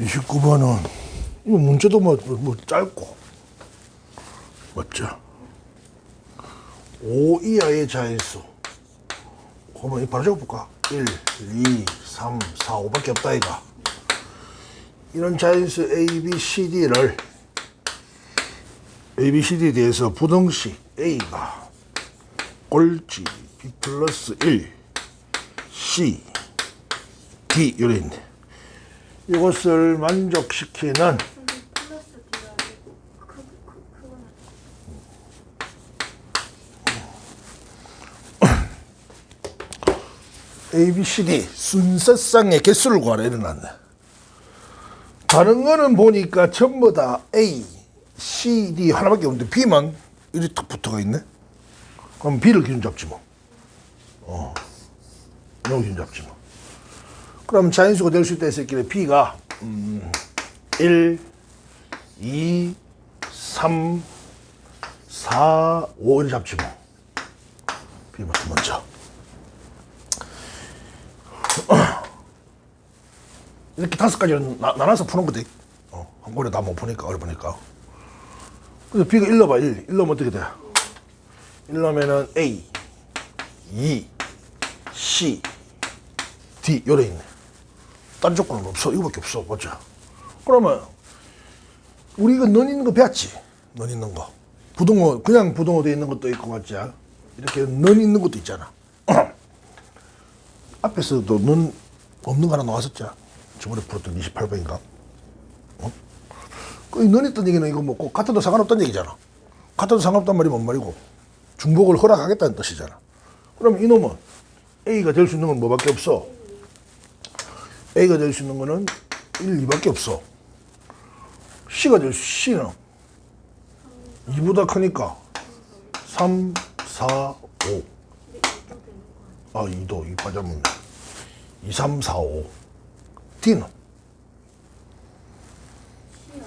29번은 이거 문제도 뭐, 뭐, 뭐 짧고 맞죠? 5 이하의 자연수 그러면 바로 적어볼까? 1, 2, 3, 4, 5밖에 없다 이가 이런 자연수 A, B, C, D를 A, B, C, D에 대해서 부등식 A가 꼴찌 B 플러스 1 C D 있네 이것을 만족시키는 플러스 B가 아니고 그, 그, 그거는 A, B, C, D 순서상의 개수를 구하라 이래놨네. 다른 거는 보니까 전부 다 A, C, D 하나밖에 없는데 B만 이리 딱 붙어가 있네. 그럼 B를 기준 잡지 뭐. 어, 이거 기준 잡지 뭐. 그럼 자연수가 될 수 있다 했을길래 B가 음, 1, 2, 3, 4, 5 이렇게 잡지 뭐. B부터 먼저. 이렇게 다섯 가지를 나, 나눠서 푸는 거지. 어, 한 번에 다 못 푸니까 어려우니까. 그래서 B가 1 넣어봐, 1. 1 넣으면 어떻게 돼? 1 넣으면은 A, 2, C, D, 요래 있네. 딴 조건은 없어. 이거밖에 없어. 맞죠? 그러면, 우리 이거 넌 있는 거 배웠지? 넌 있는 거. 부동어, 그냥 부동어 돼 있는 것도 있고, 맞지? 이렇게 넌 있는 것도 있잖아. 앞에서도 넌 없는 거 하나 나왔었죠. 저번에 풀었던 28번인가? 어? 그, 넌 있던 얘기는 이거 뭐, 꼭 같아도 상관없다는 얘기잖아. 같아도 상관없단 말이 뭔 말이고, 중복을 허락하겠다는 뜻이잖아. 그럼 이놈은 A가 될 수 있는 건 뭐밖에 없어? A가 될 수 있는 거는 1, 2밖에 없어. C가 될 수, C는 2보다 크니까 3, 4, 5. 아, 2도, 2 빠졌네. 2, 3, 4, 5. D는? C 아니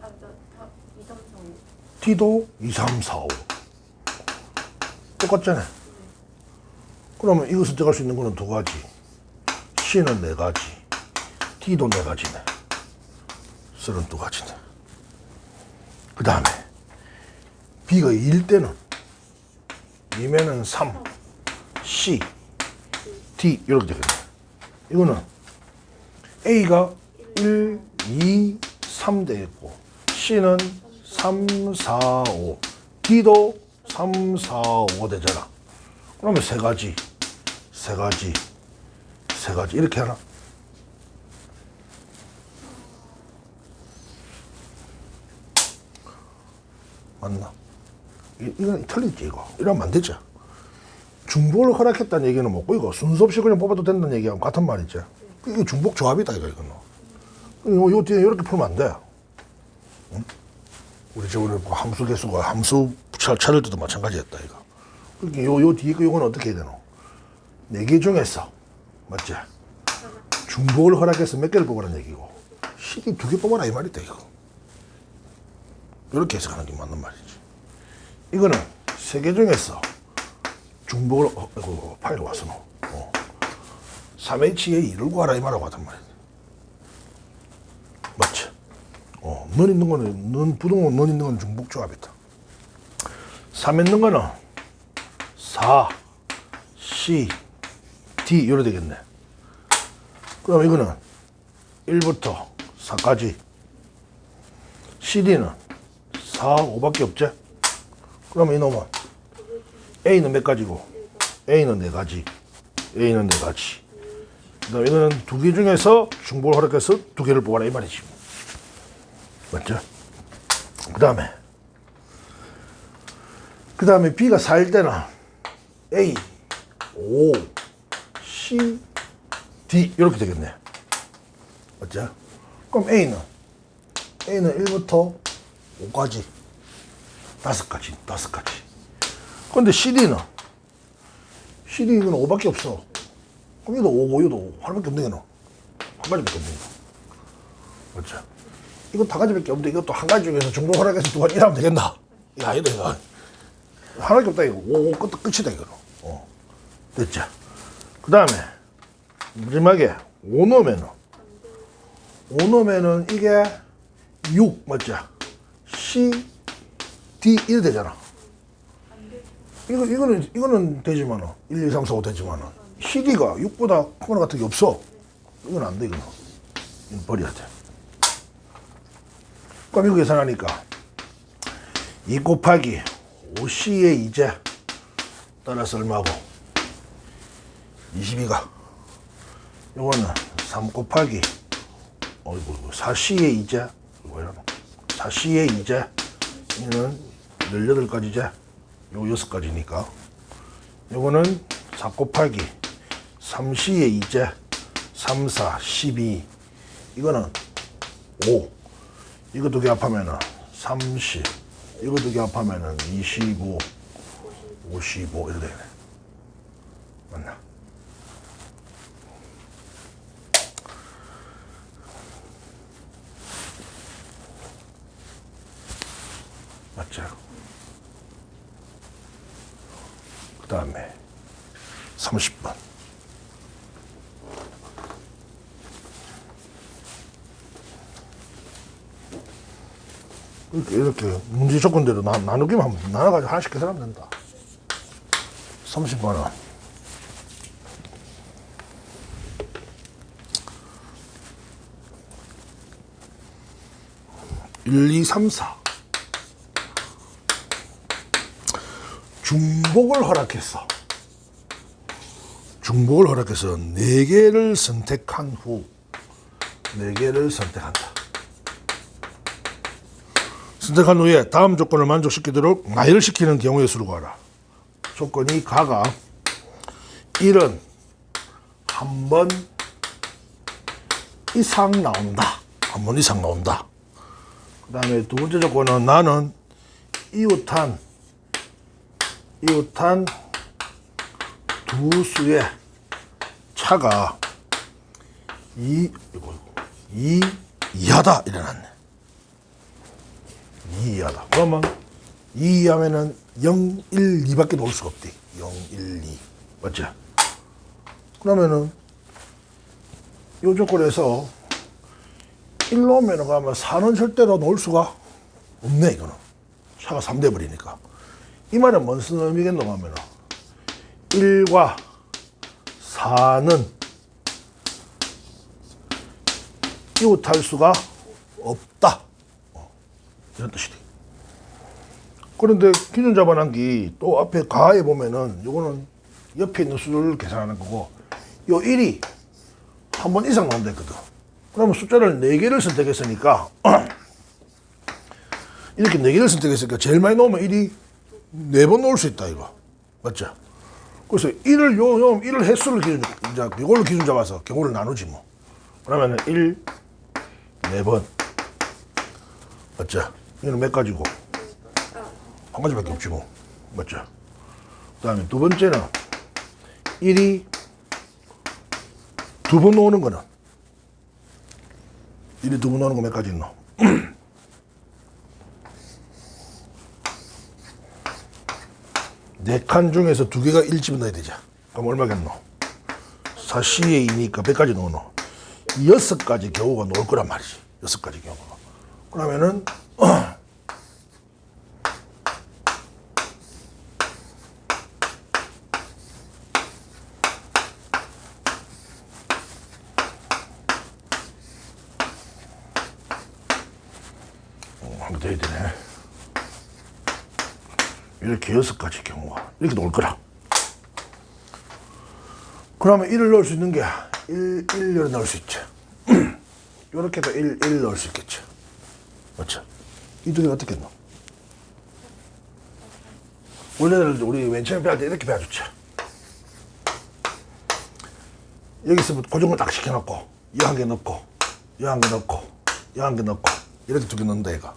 아, 나, 다 2, 3, 4, 5 D도 2, 3, 4, 5. 똑같잖아. 그러면 이것을 들어갈 수 있는 거는 두 가지. C는 네 가지. D도 네 가지네. 쓰는 두 가지네. 그 다음에 B가 2일 때는 2면은 3, C, D 이렇게 되겠네. 이거는 A가 1, 2, 3 되겠고 C는 3, 4, 5 D도 3, 4, 5 되잖아. 그러면 세 가지, 세 가지, 세 가지 이렇게 하나? 맞나? 이, 이건 틀리지 이거. 이러면 안 되죠. 중복을 허락했다는 얘기는 뭐고 이거 순서 없이 그냥 뽑아도 된다는 얘기하고 같은 말이죠. 이게 중복 조합이다 이거 이거는. 요, 요 뒤에 이렇게 풀면 안 돼. 응? 우리 저번에 그 함수 개수가 함수 차- 찾을 때도 마찬가지였다 이거. 그러니까 요, 요 뒤에 거 요거는 어떻게 해야 되노? 네 개 중에서 맞지? 중복을 허락해서 몇 개를 뽑으라는 얘기고 시기 두개 뽑아라 이 말이다 이거. 이렇게 해석하는 게 맞는 말이지. 이거는 세개 중에서 중복을 어, 그 파일 와서 어. 3H의 2를 구하라 이 말하고 같은 말이야. 맞지? 어, 넌 있는 거는 넌 부동은 넌 있는 건 중복 조합이다. 3 있는 거는 4, C, D 이래 되겠네. 그럼 이거는 1부터 4까지 CD는 4, 5밖에 없지? 그럼 이놈은 A는 몇 가지고 A는 네 가지 A는 네 가지 그 다음 이거는 두 개 중에서 중복을 허락해서 두 개를 뽑아라 이 말이지 맞죠? 그 다음에 그 다음에 B가 4일 때는 A, O, C, D 이렇게 되겠네. 맞죠? 그럼 A는? A는 1부터 5까지. 다섯 가지 다섯 가지. 근데 CD는? CD 이거는 5밖에 없어. 그럼 이도 5고 이도 5 하나밖에 없네 이거는. 한 가지밖에 없네 이거 맞죠? 이거 다 가지밖에 없는데 이것도 한 가지 중에서 중복 허락해서 두 가지 일하면 되겠나? 이거 아니다 이거. 하나밖에 없다 이거. 5 끝, 끝이다 이거는. 어. 됐죠? 그 다음에 마지막에 5 넣으면은 5 넣으면은 이게 6 맞죠? C, D 이래 되잖아. 이거 이거는 이거는 되지만은 1, 2, 3, 4, 5 되지만은 CD가 6보다 큰 거 같은 게 없어. 이건 안 돼 이거는. 이건 버려야 돼. 그럼 이거 계산하니까 2 곱하기 5C의 2제 따라서 얼마고 22가. 요거는 3 곱하기. 어이구 4C의 2제 이거 이러노 4C의 2제 이는 18가지제 요 6가지니까. 요거는 4 곱하기. 3C의 2제 3, 4, 12 이거는 5 이거 두 개 합하면은 30 이거 두 개 합하면은 25 55 이렇게 되네. 맞나? 맞죠? 그 다음에 30번 이렇게, 이렇게 문제 조건대로 나, 나누기만 하면 나눠가지고 하나씩 계산하면 된다 30번 원 일, 이, 삼, 사. 중복을 허락했어. 중복을 허락해서 네 개를 선택한 후 네 개를 선택한다. 선택한 후에 다음 조건을 만족시키도록 나열시키는 경우의 수를 구하라. 조건이 가가 1은 한 번 이상 나온다. 한 번 이상 나온다. 그 다음에 두 번째 조건은 나는 이웃한 이웃한 두 수의 차가 이 이거 이 이하다 일어났네. 이 이하다. 그러면 이 이하면은 0, 1, 2밖에 놓을 수가 없대. 0, 1, 2. 맞지? 그러면은 요 조건에서 1로 오면은 가면 4는 절대로 놓을 수가 없네, 이거는. 차가 3대 버리니까. 이 말은 뭔 쓰는 의미겠노 하면은 1과 4는 이웃할 수가 없다. 어, 이런 뜻이지. 그런데 기준 잡아난기 또 앞에 가에 보면은 요거는 옆에 있는 수를 계산하는 거고 요 1이 한 번 이상 나온다 했거든. 그러면 숫자를 4개를 선택했으니까 이렇게 4개를 선택했으니까 제일 많이 넣으면 1이 4번 넣을 수 있다 이거. 맞죠? 그래서 1을 요, 요 1을 횟수를 기준 이제 이걸로 기준 잡아서 경우를 나누지 뭐. 그러면은 1 4번. 맞죠? 이거는 몇 가지고? 한 가지밖에 없지 뭐. 맞죠? 그 다음에 두 번째는 1이 두번 나오는 거는 1이 두번 나오는 거 몇 가지 있노? 네 칸 중에서 두 개가 1집에 넣어야 되자. 그럼 얼마겠노? 4C에 2니까 몇 가지 넣노? 여섯 가지 경우가 나올 거란 말이지. 여섯 가지 경우가. 그러면은 어, 한번 더 해야 되네. 이렇게 여섯 가지 경우가 이렇게 나올 거라. 그러면 1을 넣을 수 있는 게 1, 1을 넣을 수 있죠. 이렇게도 1, 1 넣을 수 있겠죠. 맞죠? 이 두 개 어떻게 넣어? 원래는 우리 맨 처음에 배울 때 이렇게 배워줬죠. 여기서 고정을 딱 시켜놓고 이 한 개 넣고 이 한 개 넣고 이 한 개 넣고 이렇게 두 개 넣는다 이거.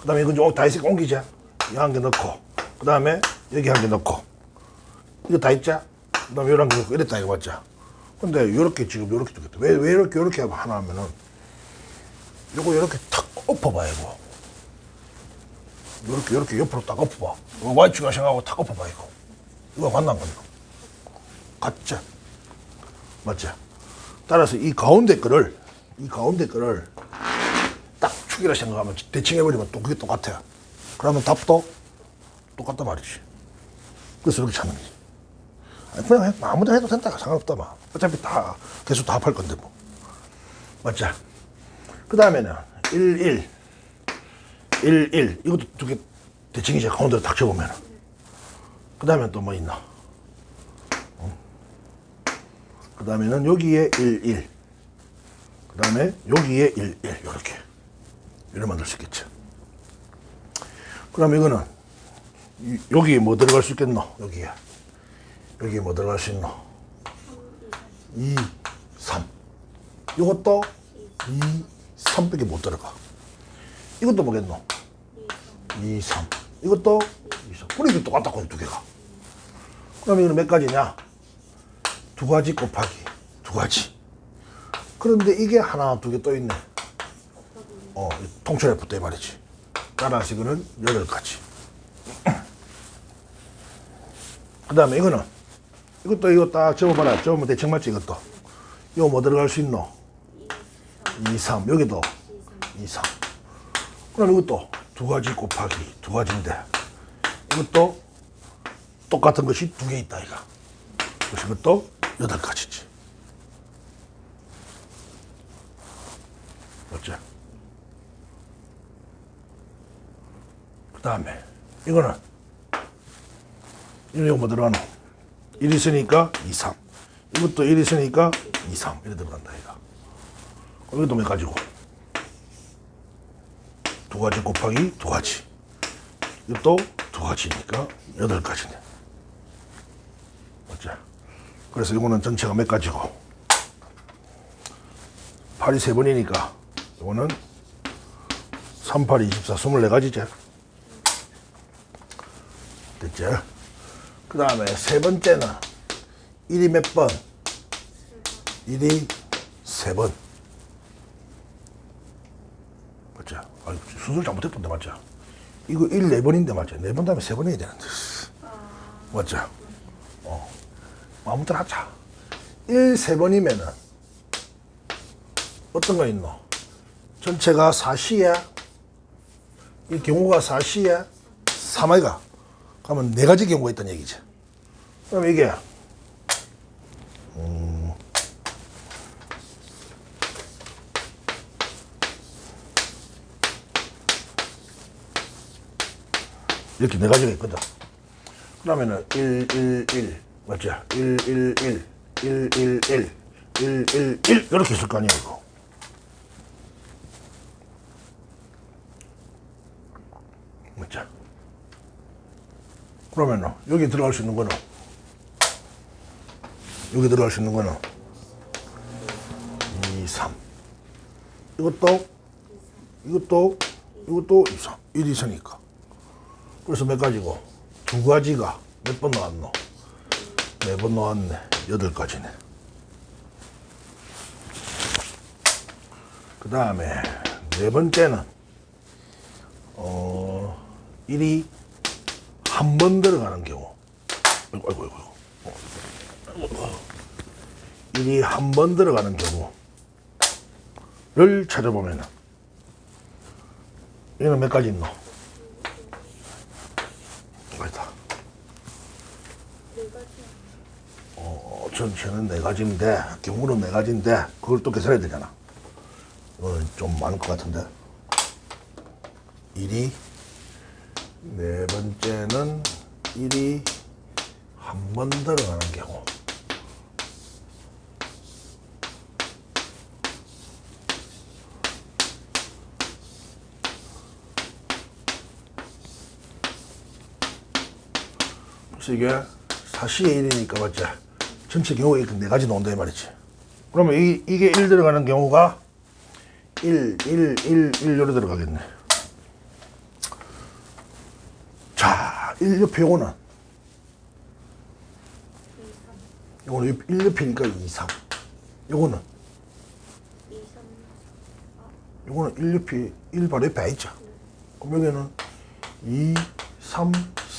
그 다음에 이건 좀다 있으니까 옮기자. 이 한 개 넣고 그 다음에 여기 한 개 넣고 이거 다 있자. 그 다음에 이런 개 넣고 이랬다 이거 맞자. 근데 이렇게 지금 이렇게 두겠다. 왜, 왜 이렇게 하고 하나 하면은 요거 이렇게 탁 엎어봐 이거. 이렇게 이렇게 옆으로 딱 엎어봐. 이거 Y축 하생하고 탁 엎어봐 이거. 이거 만난 거야. 같죠? 맞죠? 따라서 이 가운데 거를 이 가운데 거를 딱 축이라 생각하면 대칭 해버리면 또 그게 똑같아. 그러면 답도 똑같단 말이지. 그래서 이렇게 찾는 거지. 아니, 그냥 해, 아무데나 해도 된다. 상관없다, 막. 어차피 다, 계속 다 합할 건데, 뭐. 맞지? 그 다음에는 1, 1. 1, 1. 이것도 두 개 대칭이지. 가운데로 딱 접으면. 그 다음에 또 뭐 있나? 그 다음에는 여기에 1, 1. 그 다음에 여기에 1, 1. 이렇게. 이렇게 만들 수 있겠죠. 그 다음에 이거는 이- 여기에 뭐 들어갈 수 있겠노? 여기에. 여기에 뭐 들어갈 수 있노? 2, 3. 이것도 2, 3밖에 못 들어가. 이것도 뭐겠노? 2, 3. 이것도 2, 3. 그래, 이게 똑같다고, 두 개가. 그럼 이거는 몇 가지냐? 두 가지 곱하기 두 가지. 그런데 이게 하나, 두 개 또 있네. 어, 통째로 붙다 이 말이지. 따라서 이거는 여덟 가지. 그 다음에 이거는, 이것도 이거 딱 접어봐라. 접으면 대충 맞지, 이것도. 이거 뭐 들어갈 수 있노? 2, 3. 여기도 2, 3. 그럼 이것도 두 가지 곱하기 두 가지인데, 이것도 똑같은 것이 두 개 있다, 이거. 이것도 여덟 가지지. 맞죠? 그 다음에, 이거는, 이거 뭐 들어가노? 1 있으니까 2, 3. 이것도 1 있으니까 2, 3. 이래 들어간다, 이거. 그럼 이것도 몇 가지고? 두 가지 곱하기 두 가지. 이것도 두 가지니까 여덟 가지네. 맞죠? 그래서 이거는 전체가 몇 가지고? 8이 세 번이니까 이거는 3, 8, 24, 24가지죠. 됐죠? 그 다음에 세 번째는 1이 몇 번? 1이 세 번. 맞죠? 아니, 순서를 잘못했던데, 맞죠? 이거 1, 네 번인데, 맞죠? 네 번 다음에 세 번 해야 되는데. 맞죠? 어. 아무튼 하자. 1, 세 번이면은 어떤 거 있노? 전체가 4시야? 이 경우가 4시야? 3회가? 그러면 네 가지 경우가 있다는 얘기지. 그럼 이게 음, 이렇게 네 가지가 있거든. 그러면은 1, 1, 1 맞죠? 1, 1, 1, 1, 1, 1, 1, 1, 1 이렇게 있을 거 아니야 이거. 맞죠? 그러면은 여기 들어갈 수 있는 거는? 여기 들어갈 수 있는 거는? 2, 3 이것도? 이것도? 이것도 2, 3 1, 2, 3니까. 그래서 몇 가지고? 두 가지가 몇 번 나왔노? 네 번 나왔네. 여덟 가지네. 그 다음에 네 번째는 어 1이 한 번 들어가는 경우 아이고 아이고 아이고 어. 1이 한 번 들어가는 경우를 찾아보면은 얘는 몇 가지 있노? 있다. 네 가지 어, 전체는 네 가지인데 경우는 네 가지인데 그걸 또 계산해야 되잖아. 이거는 좀 많을 것 같은데. 1이 네 번째는 1이 한 번 들어가는 경우. 그래서 이게 4시에 1이니까 맞지? 전체 이렇게 네 가지 나온다 이 말이지. 그러면 이, 이게 1 들어가는 경우가 1, 1, 1, 1 요래 들어가겠네. 자, 1 옆에 요거는 요거는 1 옆이니까 2, 3. 요거는 2, 3, 요거는 1 옆이 1 바로 옆에 있죠. 그럼 여기는 2, 3,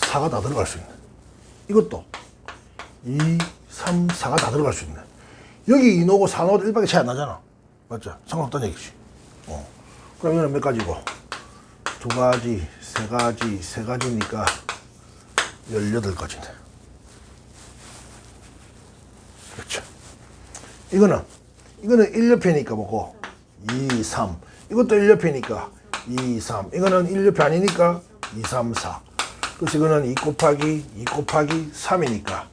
4가 다 들어갈 수 있네. 이것도 2, 3, 4가 다 들어갈 수 있네. 여기 2 넣고 4 넣어도 1밖에 차이 안 나잖아. 맞죠? 상관없다는 얘기지. 어. 그럼 이거는 몇 가지고? 두 가지, 세 가지, 세 가지니까 18가지네. 그렇죠. 이거는, 이거는 1옆에니까 뭐고, 2, 3. 이것도 1옆에니까 2, 3. 이거는 1옆에 아니니까 2, 3, 4. 그래서 이거는 2 곱하기 2 곱하기 3이니까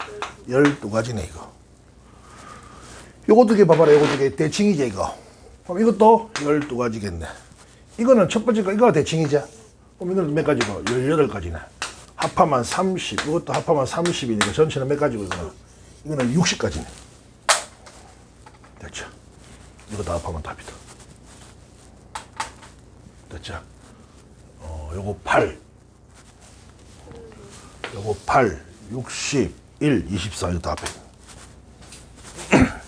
12가지네, 이거. 요것도 게 봐봐라, 요것도 게 대칭이지, 이거. 그럼 이것도 12가지겠네. 이거는 첫 번째 거, 이거가 대칭이죠? 그럼 이거는 몇 가지고? 18가지네. 합하면 30, 이것도 합하면 30이니까 전체는 몇 이거는? 이거는 60가지네. 됐죠? 이거 다 합하면 답이다. 됐죠? 어, 요거 8. 요거 8, 61, 24, 이거 다 합해.